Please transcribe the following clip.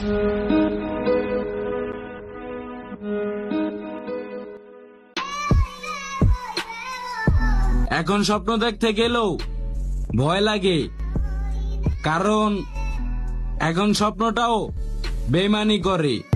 এখন স্বপ্ন দেখতে গেলেও ভয় লাগে। কারণ এখন স্বপ্নটাও বেমানি করে।